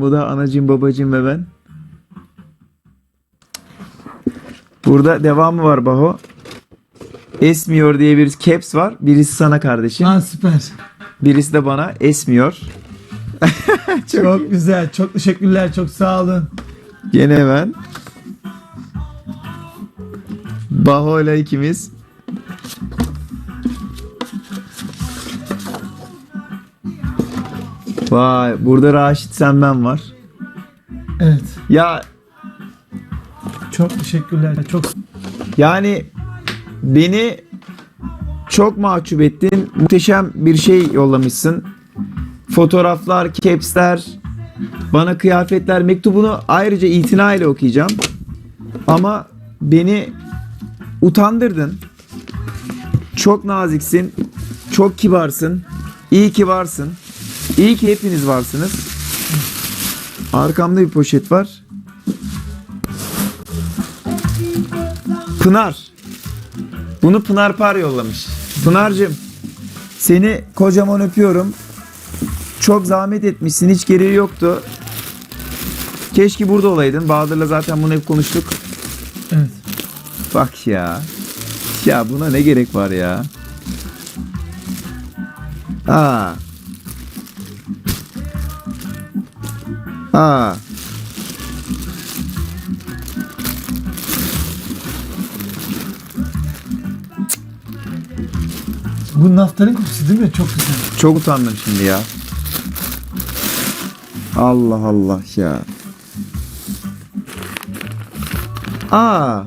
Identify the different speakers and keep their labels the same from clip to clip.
Speaker 1: Bu da anacığım, babacığım ve ben. Burada devamı var Baho. Esmiyor diye bir caps var. Birisi sana kardeşim.
Speaker 2: Ha süper.
Speaker 1: Birisi de bana esmiyor.
Speaker 2: Çok, güzel. Çok teşekkürler. Çok sağ olun.
Speaker 1: Gene ben. Baho ile ikimiz. Vay burada Raşit sen ben var.
Speaker 2: Evet.
Speaker 1: Ya
Speaker 2: Çok teşekkürler. Çok
Speaker 1: yani beni çok mahcup ettin. Muhteşem bir şey yollamışsın. Fotoğraflar, capsler, bana kıyafetler, mektubunu ayrıca itinayla okuyacağım. Ama beni utandırdın. Çok naziksin. Çok kibarsın. İyi ki varsın. İyi ki hepiniz varsınız. Arkamda bir poşet var. Pınar. Bunu Pınar Par yollamış. Pınar'cığım seni kocaman öpüyorum. Çok zahmet etmişsin. Hiç gereği yoktu. Keşke burada olaydın. Bahadır'la zaten bunu hep konuştuk.
Speaker 2: evet.
Speaker 1: Bak ya. Ya buna ne gerek var ya? Aa. Aa.
Speaker 2: Bu naftalin kokusu değil mi? Çok güzel.
Speaker 1: Çok utandım şimdi ya. Allah Allah ya. Aa.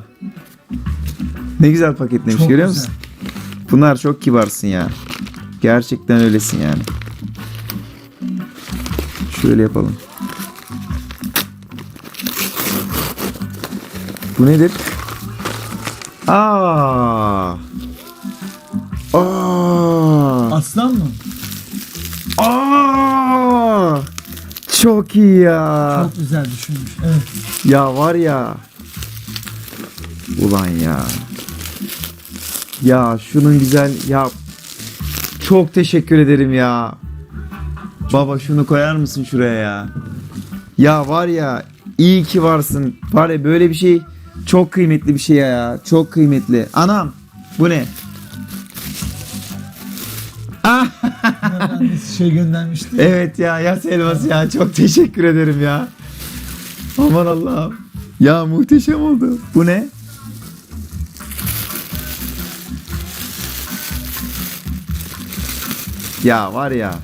Speaker 1: Ne güzel paketlemiş
Speaker 2: Çok
Speaker 1: görüyor
Speaker 2: güzel.
Speaker 1: musun? Pınar çok kibarsın ya. Gerçekten öylesin yani. Şöyle yapalım. Bu nedir? Aa. Aa.
Speaker 2: Aslan mı?
Speaker 1: Aa! Çok iyi ya.
Speaker 2: Çok güzel düşünmüş. Evet.
Speaker 1: Ya var ya. Ulan ya. Ya şunun güzel ya. Çok teşekkür ederim ya. Baba şunu koyar mısın şuraya ya? Ya var ya iyi ki varsın. Var ya böyle bir şey çok kıymetli bir şey ya. Çok kıymetli. Anam bu ne? Ah!
Speaker 2: Şey göndermişti.
Speaker 1: Evet ya yas elması ya çok teşekkür ederim ya. Aman Allah'ım. Ya muhteşem oldu. Bu ne? Ya var ya.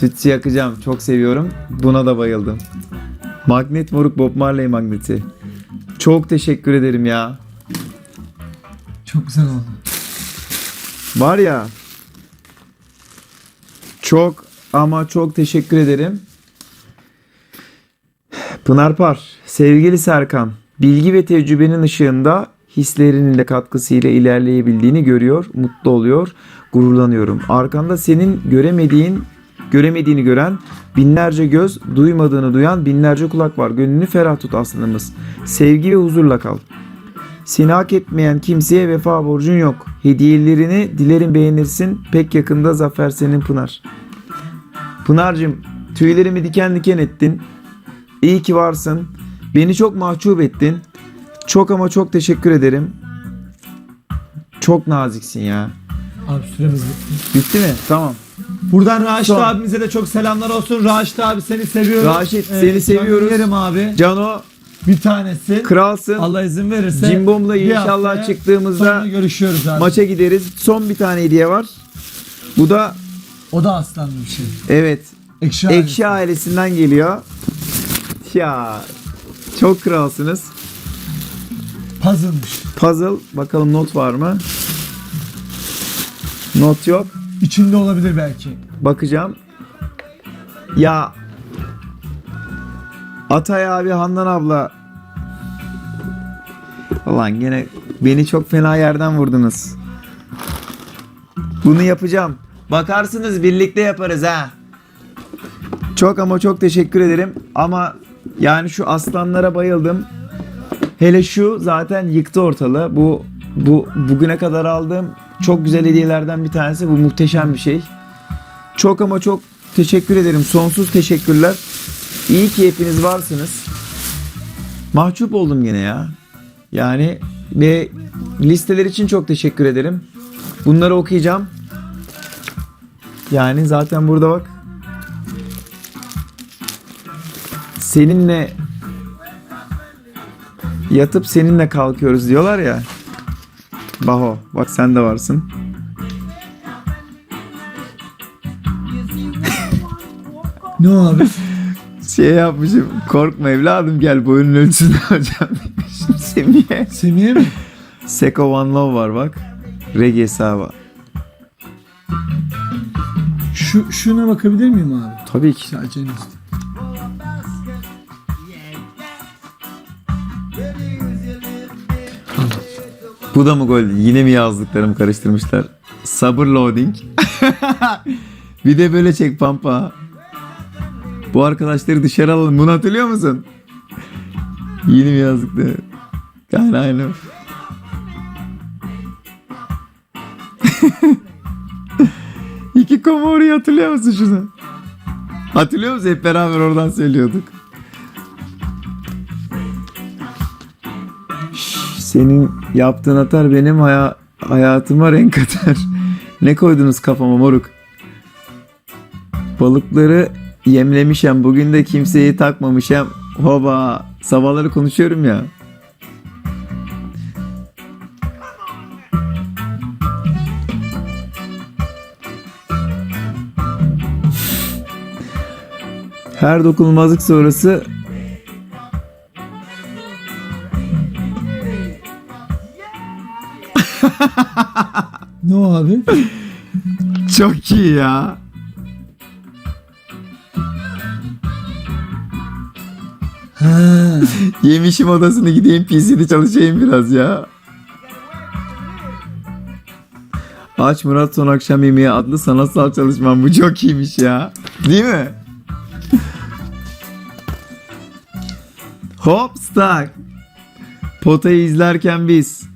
Speaker 1: Tütsü yakacağım. Çok seviyorum. Buna da bayıldım. Magnet moruk Bob Marley magneti. Çok teşekkür ederim ya.
Speaker 2: Çok güzel oldu.
Speaker 1: Var ya. Çok ama çok teşekkür ederim. Pınar Par, sevgili Serkan, bilgi ve tecrübenin ışığında hislerinin de katkısıyla ilerleyebildiğini görüyor, mutlu oluyor, gururlanıyorum. Arkanda senin göremediğin, göremediğini gören binlerce göz, duymadığını duyan binlerce kulak var. Gönlünü ferah tut aslanımız. Sevgi ve huzurla kal. Seni hak etmeyen kimseye vefa borcun yok. Hediyelerini dilerim beğenirsin. Pek yakında zafer senin Pınar. Pınar'cığım tüylerimi diken diken ettin. İyi ki varsın. Beni çok mahcup ettin. Çok ama çok teşekkür ederim. Çok naziksin ya.
Speaker 2: Abi süremiz bitti.
Speaker 1: Bitti mi? Tamam.
Speaker 2: Buradan Raşit
Speaker 1: Son.
Speaker 2: abimize de çok selamlar olsun. Raşit abi seni seviyorum.
Speaker 1: Raşit, seni seviyoruz.
Speaker 2: Yerim abi.
Speaker 1: Cano
Speaker 2: Bir tanesi.
Speaker 1: kralsın.
Speaker 2: Allah izin verirse.
Speaker 1: Cimbom'la
Speaker 2: bir
Speaker 1: inşallah
Speaker 2: haftaya
Speaker 1: çıktığımızda
Speaker 2: sonra görüşüyoruz abi.
Speaker 1: maça gideriz. Son bir tane hediye var. Bu da
Speaker 2: O da aslanlı bir şey.
Speaker 1: evet
Speaker 2: Ekşi,
Speaker 1: Ekşi ailesinden geliyor. Ya çok kralsınız.
Speaker 2: Puzzle'mış.
Speaker 1: Puzzle bakalım not var mı? Not yok.
Speaker 2: İçinde olabilir belki.
Speaker 1: Bakacağım. Ya Atay abi Handan abla Ulan gene beni çok fena yerden vurdunuz. Bunu yapacağım. Bakarsınız birlikte yaparız ha. Çok ama çok teşekkür ederim. Ama yani şu aslanlara bayıldım. Hele şu zaten yıktı ortalığı. Bu bu bugüne kadar aldığım çok güzel hediyelerden bir tanesi. Bu muhteşem bir şey. Çok ama çok teşekkür ederim. Sonsuz teşekkürler. İyi ki hepiniz varsınız. Mahcup oldum gene ya. Yani ve listeler için çok teşekkür ederim. Bunları okuyacağım. Yani zaten burada bak. Seninle yatıp seninle kalkıyoruz diyorlar ya. Baho bak sen de varsın.
Speaker 2: Ne o abi?
Speaker 1: Şey yapmışım korkma evladım gel boyunun ölçüsünü alacağım demişim Semih'e.
Speaker 2: Semih'e mi?
Speaker 1: Seko One Love var bak. Reggae Sava.
Speaker 2: Şu, şuna bakabilir miyim abi?
Speaker 1: Tabii ki.
Speaker 2: Sadece
Speaker 1: Bu da mı gol? Yine mi yazdıklarımı karıştırmışlar? Sabır loading. bir de böyle çek pampa. Bu arkadaşları dışarı alalım. Bunu hatırlıyor musun? Yeni mi yazdıkları? Yani aynen. İki komori hatırlıyor musun şunu? Hatırlıyor musun? Hep beraber oradan söylüyorduk. Senin yaptığın atar benim haya hayatıma renk atar. ne koydunuz kafama moruk? Balıkları yemlemişem. Bugün de kimseyi takmamışım. Hoba. Sabahları konuşuyorum ya. Her dokunulmazlık sonrası
Speaker 2: Ne o abi?
Speaker 1: çok iyi ya.
Speaker 2: Ha.
Speaker 1: Yemişim odasını gideyim PC'de çalışayım biraz ya. Aç Murat son akşam yemeği adlı sanatsal çalışmam bu çok iyiymiş ya. Değil mi? Hop stack. Potayı izlerken biz.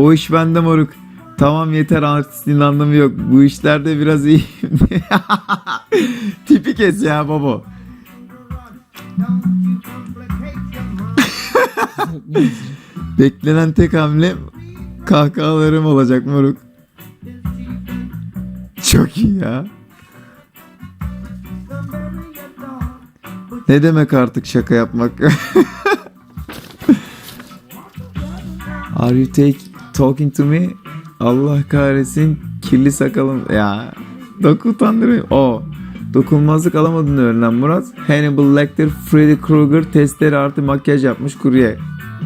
Speaker 1: O iş bende moruk. Tamam yeter artistin anlamı yok. Bu işlerde biraz iyi. Tipi kes ya baba. Beklenen tek hamle kahkahalarım olacak moruk. Çok iyi ya. Ne demek artık şaka yapmak? Are you take, talking to me? Allah kahretsin kirli sakalım. Ya doku. O. Dokunmazlık alamadığını öğrenen Murat. Hannibal Lecter, Freddy Krueger testleri artı makyaj yapmış kurye.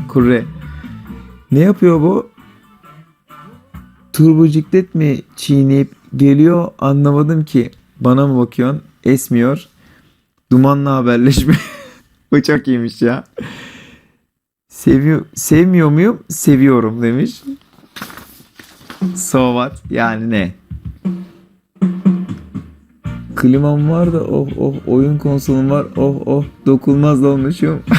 Speaker 1: Kurre. Ne yapıyor bu? Turbociklet mi çiğneyip geliyor anlamadım ki. Bana mı bakıyorsun? Esmiyor. Dumanla haberleşme. bu çok iyiymiş ya. Seviyor, sevmiyor muyum? Seviyorum demiş. So what? Yani ne? Klimam var da oh oh oyun konsolum var oh oh dokunmaz olmuşum.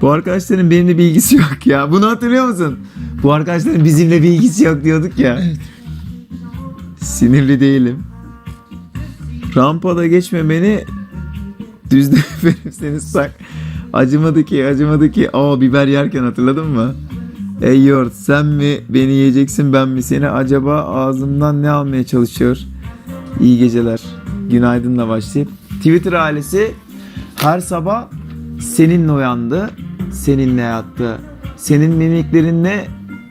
Speaker 1: Bu arkadaşların benimle bilgisi yok ya. Bunu hatırlıyor musun? Bu arkadaşların bizimle bilgisi yok diyorduk ya. Sinirli değilim. Rampada geçmemeni düzde verim seni sak. Acımadı ki acımadı ki. Aa biber yerken hatırladın mı? Ey yoğurt sen mi beni yiyeceksin ben mi seni? Acaba ağzımdan ne almaya çalışıyor? İyi geceler. Günaydınla başlayıp. Twitter ailesi her sabah seninle uyandı. Seninle yattı. Senin mimiklerinle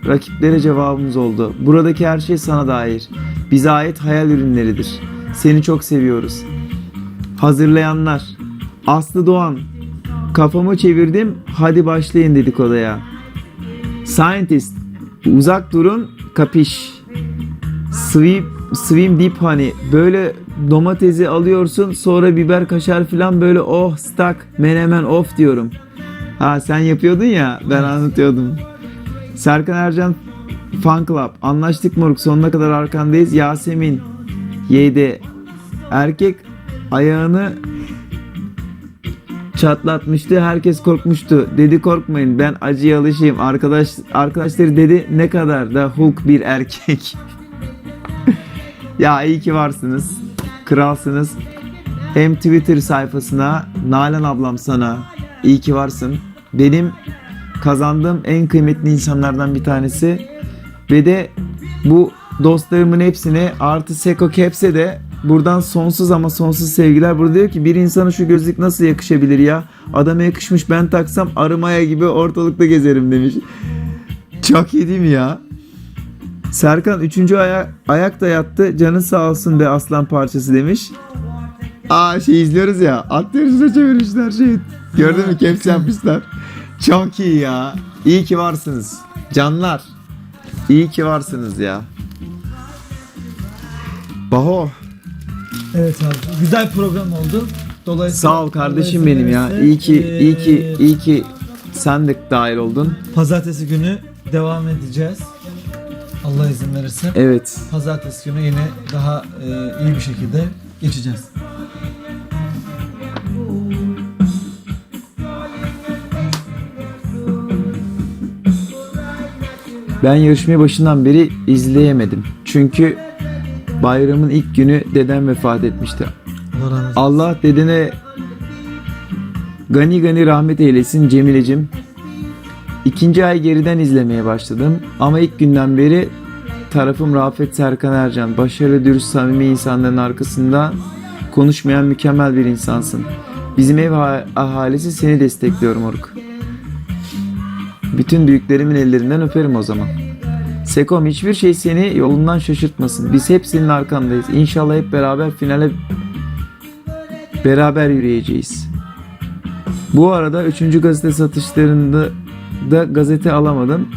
Speaker 1: rakiplere cevabımız oldu. Buradaki her şey sana dair. Bize ait hayal ürünleridir. Seni çok seviyoruz. Hazırlayanlar. Aslı Doğan. Kafamı çevirdim. Hadi başlayın dedik odaya. Scientist. Uzak durun. Kapiş. Swim, swim deep honey. Böyle domatesi alıyorsun sonra biber kaşar filan böyle oh stuck menemen off diyorum. Ha sen yapıyordun ya ben anlatıyordum. Serkan Ercan Fan Club. Anlaştık moruk sonuna kadar arkandayız. Yasemin. Yedi. Erkek ayağını çatlatmıştı. Herkes korkmuştu. Dedi korkmayın ben acıya alışayım. Arkadaş arkadaşları dedi ne kadar da Hulk bir erkek. ya iyi ki varsınız. Kralsınız. hem Twitter sayfasına Nalan ablam sana iyi ki varsın. Benim kazandığım en kıymetli insanlardan bir tanesi ve de bu dostlarımın hepsine artı Seko Caps'e de buradan sonsuz ama sonsuz sevgiler. Burada diyor ki bir insana şu gözlük nasıl yakışabilir ya? Adama yakışmış ben taksam arımaya gibi ortalıkta gezerim demiş. Çok iyi değil mi ya? Serkan 3. aya ayakta yattı. Canın sağ olsun be aslan parçası demiş. Aa şey izliyoruz ya. At yarışına çevirmişler şey. Gördün mü? Caps yapmışlar. Çok iyi ya. İyi ki varsınız. Canlar. İyi ki varsınız ya. Baho.
Speaker 2: Evet abi. Güzel program oldu. Dolayısıyla
Speaker 1: Sağ ol kardeşim
Speaker 2: dolayısıyla
Speaker 1: benim ya.
Speaker 2: ise,
Speaker 1: İyi ki
Speaker 2: eee,
Speaker 1: iyi ki iyi ki sen de dahil oldun.
Speaker 2: Pazartesi günü devam edeceğiz. Allah izin verirse.
Speaker 1: Evet.
Speaker 2: Pazartesi günü yine daha e, iyi bir şekilde geçeceğiz.
Speaker 1: Ben yarışmayı başından beri izleyemedim. Çünkü bayramın ilk günü dedem vefat etmişti.
Speaker 2: Allah
Speaker 1: dedene gani gani rahmet eylesin Cemile'cim. İkinci ay geriden izlemeye başladım. Ama ilk günden beri tarafım Rafet Serkan Ercan. Başarılı, dürüst, samimi insanların arkasında konuşmayan mükemmel bir insansın. Bizim ev ha- ahalisi seni destekliyor moruk. Bütün büyüklerimin ellerinden öperim o zaman. Sekom hiçbir şey seni yolundan şaşırtmasın. Biz hep senin arkandayız. İnşallah hep beraber finale beraber yürüyeceğiz. Bu arada 3. gazete satışlarında da gazete alamadım.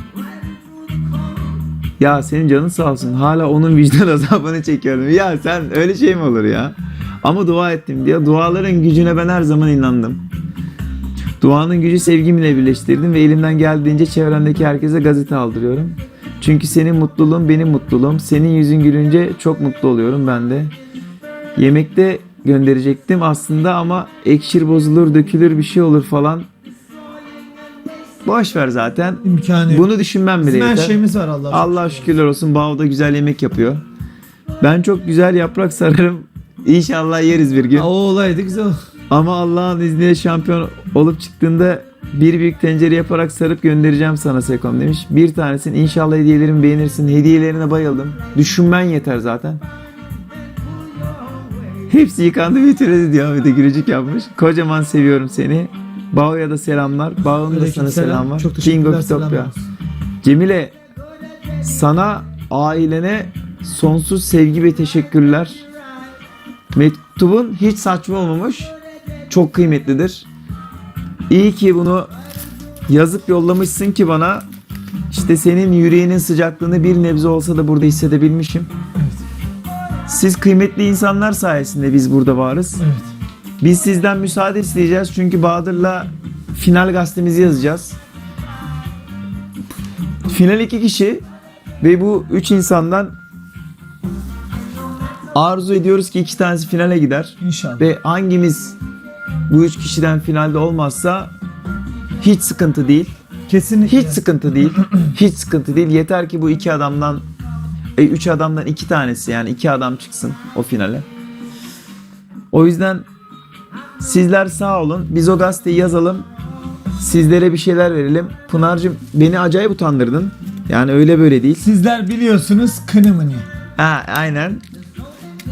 Speaker 1: Ya senin canın sağ olsun. Hala onun vicdan azabını çekiyorum. Ya sen öyle şey mi olur ya? Ama dua ettim diye. Duaların gücüne ben her zaman inandım. Duanın gücü sevgimle birleştirdim ve elimden geldiğince çevremdeki herkese gazete aldırıyorum. Çünkü senin mutluluğun benim mutluluğum. Senin yüzün gülünce çok mutlu oluyorum ben de. Yemekte gönderecektim aslında ama ekşir bozulur, dökülür bir şey olur falan. Boş ver zaten.
Speaker 2: İmkanı yok.
Speaker 1: Bunu düşünmem bile
Speaker 2: Bizim her
Speaker 1: yeter.
Speaker 2: şeyimiz var Allah.
Speaker 1: Allah şükürler olsun Bao da güzel yemek yapıyor. Ben çok güzel yaprak sararım. İnşallah yeriz bir gün.
Speaker 2: Aa, o olaydı güzel.
Speaker 1: Ama Allah'ın izniyle şampiyon olup çıktığında bir büyük tencere yaparak sarıp göndereceğim sana Sekom demiş. Bir tanesini inşallah hediyelerimi beğenirsin. Hediyelerine bayıldım. Düşünmen yeter zaten. Hepsi yıkandı bitirdi diyor. Bir de gülücük yapmış. Kocaman seviyorum seni. Bao'ya da selamlar. Bao'nun da sana
Speaker 2: Aleykümselam.
Speaker 1: selam var.
Speaker 2: Çok
Speaker 1: King of
Speaker 2: selam olsun.
Speaker 1: Cemile sana ailene sonsuz sevgi ve teşekkürler. Mektubun hiç saçma olmamış. Çok kıymetlidir. İyi ki bunu yazıp yollamışsın ki bana işte senin yüreğinin sıcaklığını bir nebze olsa da burada hissedebilmişim. Siz kıymetli insanlar sayesinde biz burada varız.
Speaker 2: Evet.
Speaker 1: Biz sizden müsaade isteyeceğiz çünkü Bahadır'la final gazetemizi yazacağız. Final iki kişi ve bu üç insandan arzu ediyoruz ki iki tanesi finale gider.
Speaker 2: İnşallah.
Speaker 1: Ve hangimiz bu üç kişiden finalde olmazsa hiç sıkıntı değil.
Speaker 2: Kesinlikle.
Speaker 1: Hiç sıkıntı değil. Hiç sıkıntı değil. Yeter ki bu iki adamdan e, üç adamdan iki tanesi yani iki adam çıksın o finale. O yüzden sizler sağ olun. Biz o gazeteyi yazalım. Sizlere bir şeyler verelim. Pınar'cığım beni acayip utandırdın. Yani öyle böyle değil.
Speaker 2: Sizler biliyorsunuz kınımını.
Speaker 1: Ha aynen.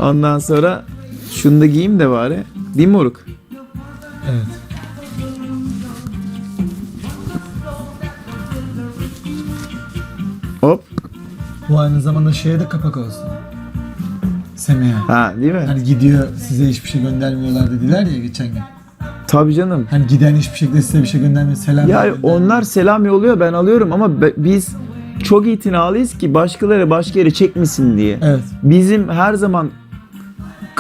Speaker 1: Ondan sonra şunu da giyeyim de bari. Değil mi Moruk?
Speaker 2: Evet.
Speaker 1: Hop.
Speaker 2: Bu aynı zamanda şeye de kapak olsun. Semih'e.
Speaker 1: Ha değil mi?
Speaker 2: Hani gidiyor size hiçbir şey göndermiyorlar dediler ya geçen gün.
Speaker 1: Tabii canım.
Speaker 2: Hani giden hiçbir şekilde size bir şey göndermiyor. Selam
Speaker 1: Ya
Speaker 2: göndermiyor.
Speaker 1: onlar selam yolluyor ben alıyorum ama be- biz çok itinalıyız ki başkaları başka yere çekmesin diye.
Speaker 2: Evet.
Speaker 1: Bizim her zaman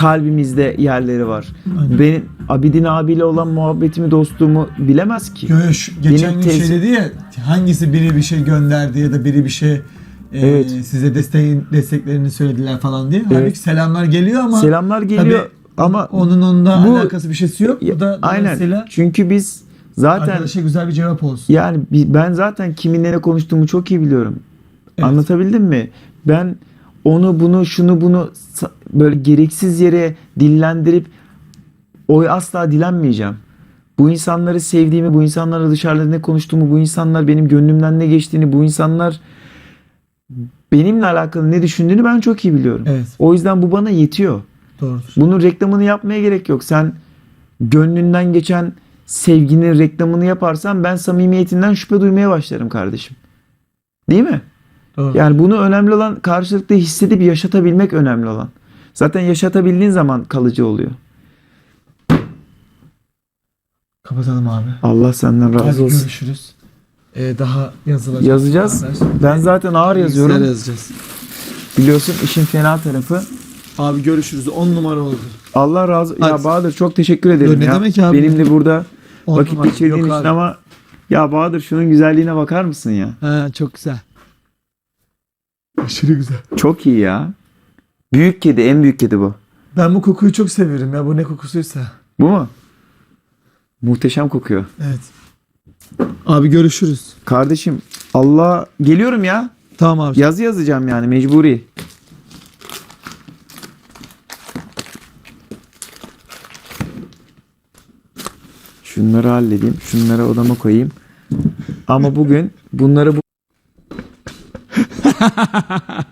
Speaker 1: kalbimizde yerleri var.
Speaker 2: Aynen.
Speaker 1: Benim Abidin abiyle olan muhabbetimi, dostluğumu bilemez ki.
Speaker 2: Yo, yo, şu- geçen
Speaker 1: Benim
Speaker 2: gün
Speaker 1: tez-
Speaker 2: şey dedi ya hangisi biri bir şey gönderdi ya da biri bir şey e,
Speaker 1: Evet.
Speaker 2: size desteğin desteklerini söylediler falan diye.
Speaker 1: Evet.
Speaker 2: Halbuki selamlar geliyor ama
Speaker 1: Selamlar geliyor ama
Speaker 2: onun onunla
Speaker 1: bu-
Speaker 2: alakası bir şeysi yok. Bu da
Speaker 1: aynen.
Speaker 2: dolayısıyla
Speaker 1: Çünkü biz zaten
Speaker 2: arkadaşa güzel bir cevap olsun.
Speaker 1: yani ben zaten kiminle ne konuştuğumu çok iyi biliyorum.
Speaker 2: Evet.
Speaker 1: Anlatabildim mi? Ben onu bunu şunu bunu böyle gereksiz yere dillendirip oy asla dilenmeyeceğim. Bu insanları sevdiğimi, bu insanlarla dışarıda ne konuştuğumu, bu insanlar benim gönlümden ne geçtiğini, bu insanlar benimle alakalı ne düşündüğünü ben çok iyi biliyorum.
Speaker 2: Evet.
Speaker 1: O yüzden bu bana yetiyor.
Speaker 2: Doğrudur.
Speaker 1: Bunun reklamını yapmaya gerek yok. Sen gönlünden geçen sevginin reklamını yaparsan ben samimiyetinden şüphe duymaya başlarım kardeşim. Değil mi?
Speaker 2: Doğru.
Speaker 1: Yani bunu önemli olan karşılıklı hissedip yaşatabilmek önemli olan. Zaten yaşatabildiğin zaman kalıcı oluyor.
Speaker 2: Kapatalım abi.
Speaker 1: Allah senden razı
Speaker 2: Hadi
Speaker 1: olsun.
Speaker 2: görüşürüz. Ee, daha yazılacak.
Speaker 1: Yazacağız.
Speaker 2: haber.
Speaker 1: Ben zaten ağır yazıyorum.
Speaker 2: Bilgisayara yazacağız.
Speaker 1: Biliyorsun işin fena tarafı.
Speaker 2: Abi görüşürüz. 10 numara oldu.
Speaker 1: Allah razı Ya
Speaker 2: Hadi.
Speaker 1: Bahadır çok teşekkür ederim
Speaker 2: Yo, ne
Speaker 1: ya.
Speaker 2: demek abi?
Speaker 1: Benimle burada
Speaker 2: On
Speaker 1: vakit
Speaker 2: numara.
Speaker 1: geçirdiğin
Speaker 2: Yok
Speaker 1: için
Speaker 2: abi.
Speaker 1: ama ya Bahadır şunun güzelliğine bakar mısın ya?
Speaker 2: Ha, çok güzel. Aşırı güzel.
Speaker 1: Çok iyi ya. Büyük kedi, en büyük kedi bu.
Speaker 2: Ben bu kokuyu çok severim ya. Bu ne kokusuysa.
Speaker 1: Bu mu? Muhteşem kokuyor.
Speaker 2: Evet. Abi görüşürüz.
Speaker 1: Kardeşim Allah geliyorum ya.
Speaker 2: Tamam abi.
Speaker 1: Yazı yazacağım yani mecburi. Şunları halledeyim. Şunları odama koyayım. Ama bugün bunları bu